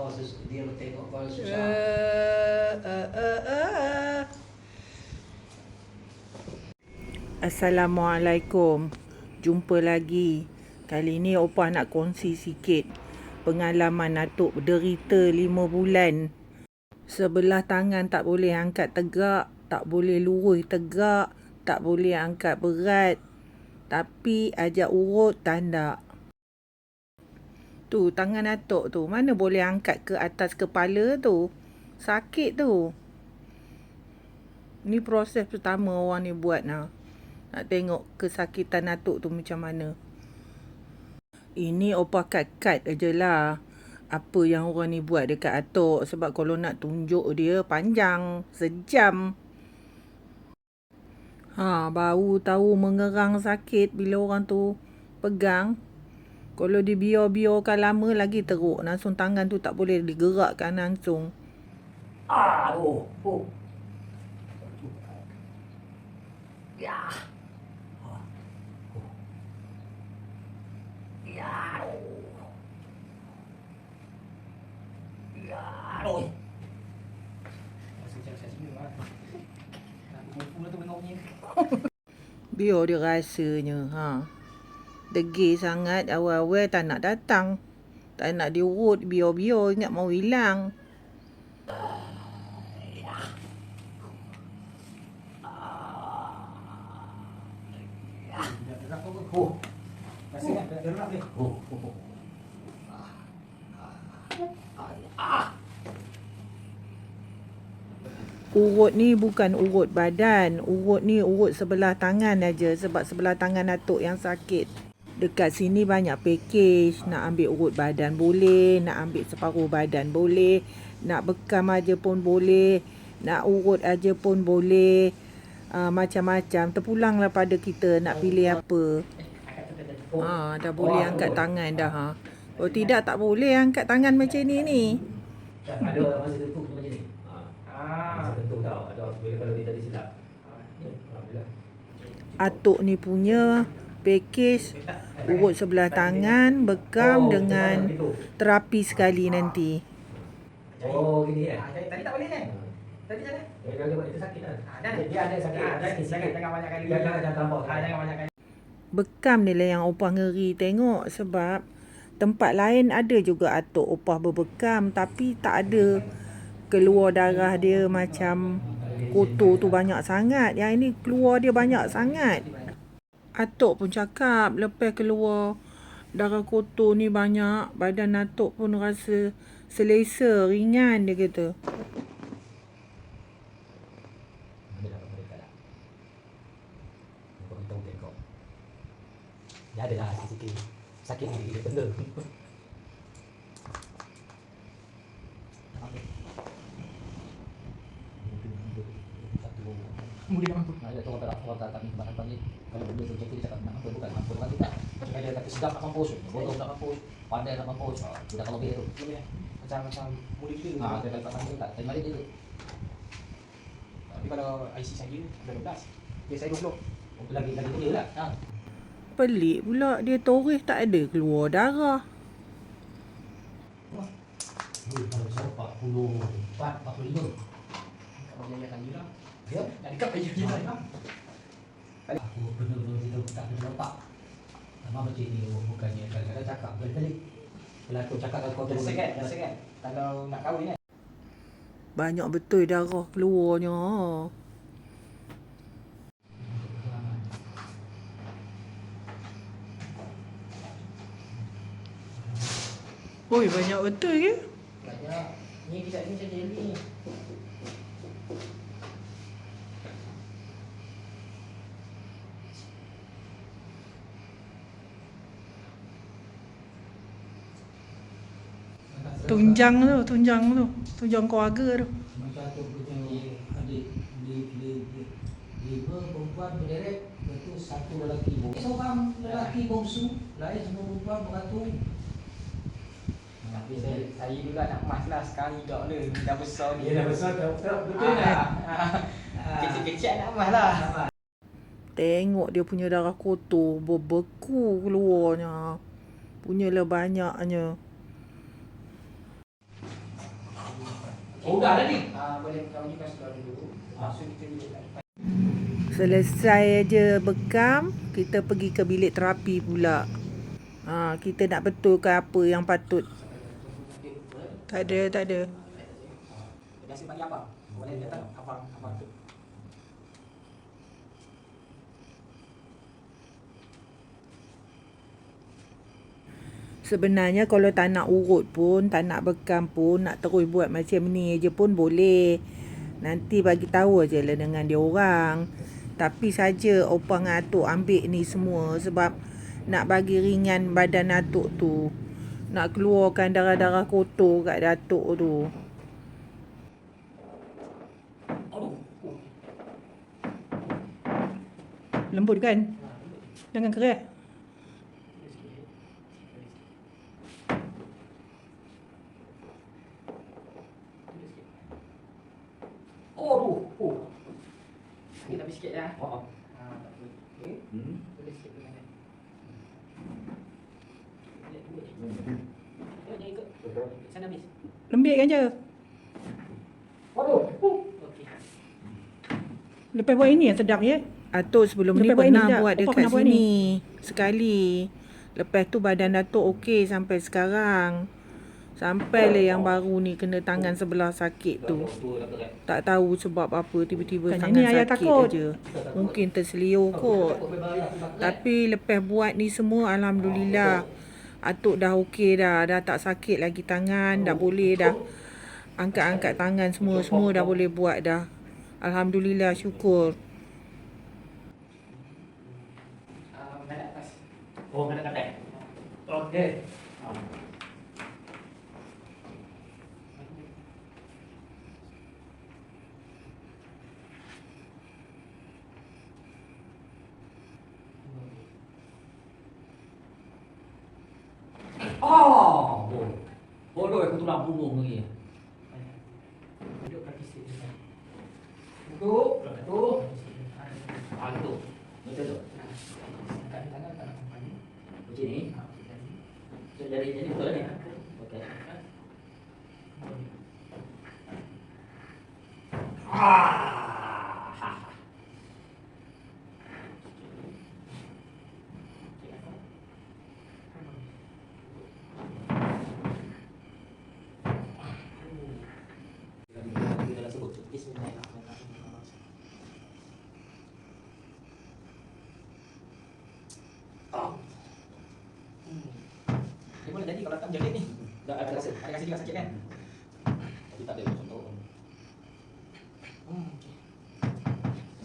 kau sus dia tengok kau susah. Uh, uh, uh. Assalamualaikum. Jumpa lagi. Kali ni Opah nak kongsi sikit pengalaman Atuk berderita lima bulan. Sebelah tangan tak boleh angkat tegak, tak boleh lurus tegak, tak boleh angkat berat. Tapi ajak urut tanda. Tu tangan Atuk tu mana boleh angkat ke atas kepala tu. Sakit tu. Ni proses pertama orang ni buat nah. Nak tengok kesakitan Atuk tu macam mana. Ini opah kat-kat aje lah. Apa yang orang ni buat dekat Atuk. Sebab kalau nak tunjuk dia panjang. Sejam. Ha, bau tahu mengerang sakit bila orang tu pegang. Kalau dibiar-biarkan lama lagi teruk. Langsung tangan tu tak boleh digerakkan langsung. Ah, oh, oh. Ya. Oh. Ya. Ya. Oh. Lah. Biar dia rasanya. Ha. Degil sangat awal-awal tak nak datang. Tak nak diurut biar-biar ingat mau hilang. Urut ni bukan urut badan. Urut ni urut sebelah tangan aja sebab sebelah tangan Atuk yang sakit. Dekat sini banyak package. Nak ambil urut badan boleh, nak ambil separuh badan boleh, nak bekam aja pun boleh, nak urut aja pun boleh. Uh, macam-macam. Terpulanglah pada kita nak pilih apa. Oh. Ha, dah boleh angkat tangan dah ha. Kalau tidak tak boleh angkat tangan macam ni ni. Ada masa tentu macam ni. Ah. Masa tau. Ada kalau dia tadi silap. Atuk ni punya package urut sebelah tangan bekam Oh, dengan terapi sekali nanti. Oh, gini eh. Tadi tak boleh kan? Tadi macam mana? Kalau dia buat itu sakit lah. Dah. Dia, dia ada sakit. Sakit jangan, sikit. jangan, jangan banyak kali. Jangan, jangan tambah. Jangan banyak kali. Bekam ni lah yang opah ngeri tengok sebab tempat lain ada juga atuk opah berbekam tapi tak ada keluar darah dia macam kotor tu banyak sangat. Yang ini keluar dia banyak sangat. Atuk pun cakap lepas keluar darah kotor ni banyak, badan atuk pun rasa selesa, ringan dia kata. Ya ada lah sikit-sikit. Sakit ni dia benda. Mudi nak mampu. Nah, dia orang tak orang tak tak ni makan pagi. Kalau benda tu jadi dia cakap nak mampu bukan mampu bukan tidak. Cuma dia kata sedap nak mampus, bodoh nak mampus, pandai nak mampus. Ah, Tidak kalau dia tu. Boleh eh? Macam macam mudi kita. Ah, dia kata tak tak. Tapi mari dia tu. Tapi kalau IC saya ada 12. Okay, saya 20. Oh, lagi lagi dia lah. Ha. Pelik pula dia toreh tak ada keluar darah. Ni kalau saya 44 45. Kalau dia lagi lah. Ya. Dekat aja dia lah. Aku benar-benar tidak tak kena lepak. Nama macam ni bukannya kadang-kadang cakap kali-kali. Kalau aku cakap dengan kau tu Rasa kan? Rasa kan? Kalau nak kahwin kan? Banyak betul darah keluarnya. Oi, banyak betul ke? Banyak. Ni kejap ni macam jelly ni. Tunjang tu, tunjang tu. Tunjang keluarga tu. Macam tu punya adik di di di lima perempuan berderet Lepas tu satu lelaki bongsu Seorang lelaki bongsu Lain semua perempuan beratur Tapi saya saya juga nak emas lah sekali dah le. Dah besar ni. Dia dah besar dah betul betul Ah, dah. ah. Kecil-kecil nak emas lah. Tengok dia punya darah kotor berbeku keluarnya. Punyalah banyaknya. Oh, udah ada ni? Ah, boleh kau ni kasih keluar dulu. Ah. So kita ni tak Selesai aja bekam, kita pergi ke bilik terapi pula. Ha, kita nak betulkan apa yang patut. Tak ada, tak ada. Biasa bagi apa? Boleh dia tahu apa tu. Sebenarnya kalau tak nak urut pun, tak nak bekam pun, nak terus buat macam ni je pun boleh. Nanti bagi tahu aje lah dengan dia orang. Tapi saja opang atuk ambil ni semua sebab nak bagi ringan badan atuk tu. Nak keluarkan darah-darah kotor kat datuk tu. Lembut kan? Jangan keras. Oh, aduh. Oh. Sikit tapi sikit ya. Oh, oh. Ah, tak apa. Okey. Hmm. Boleh sikit dengan dia. Lihat dulu je. Sana. Aduh. Okey. Lepas buat ini yang sedap ya. Atuk sebelum ni Lepas buat ini pernah buat Opah dekat pernah buat sini. Sekali. Lepas tu badan Datuk okey sampai sekarang. Sampai lah yang baru ni kena tangan sebelah sakit tu. Tak tahu sebab apa tiba-tiba Kan tangan ayah sakit takut. aja. Mungkin terseliur kot. Tapi lepas buat ni semua alhamdulillah. Atuk dah okey dah, dah tak sakit lagi tangan, dah boleh dah angkat-angkat tangan semua semua dah boleh buat dah. Alhamdulillah syukur. Ah. Oh, kena katak. Okey. Oh, bodoh. Bodoh aku tulang punggung lagi. Duduk kaki sikit. Duduk, duduk. Ah, gitu. Betul tu. Angkat tangan tak nak. Macam ni. Ah, jadi jadi betul ni. Okey. Ah. Kita dah sebut. Ah. Dia boleh jadi kalau tak menjadi ni. Dah ada rasa. Ada kasi juga sakit kan? Tapi tak ada contoh. Hmm, okey.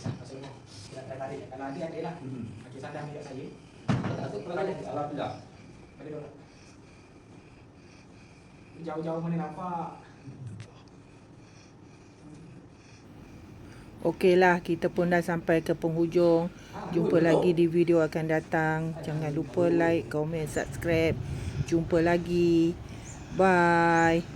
Masuk rumah. Kita tak tarik. Kalau ada, ada lah. Hmm. Okey, sadar ambil kat saya. Tak ada kalau ada alhamdulillah. Bagi dulu. Jauh-jauh mana nampak. Okeylah, kita pun dah sampai ke penghujung. Jumpa lagi di video akan datang. Jangan lupa like, komen, subscribe. Jumpa lagi. Bye.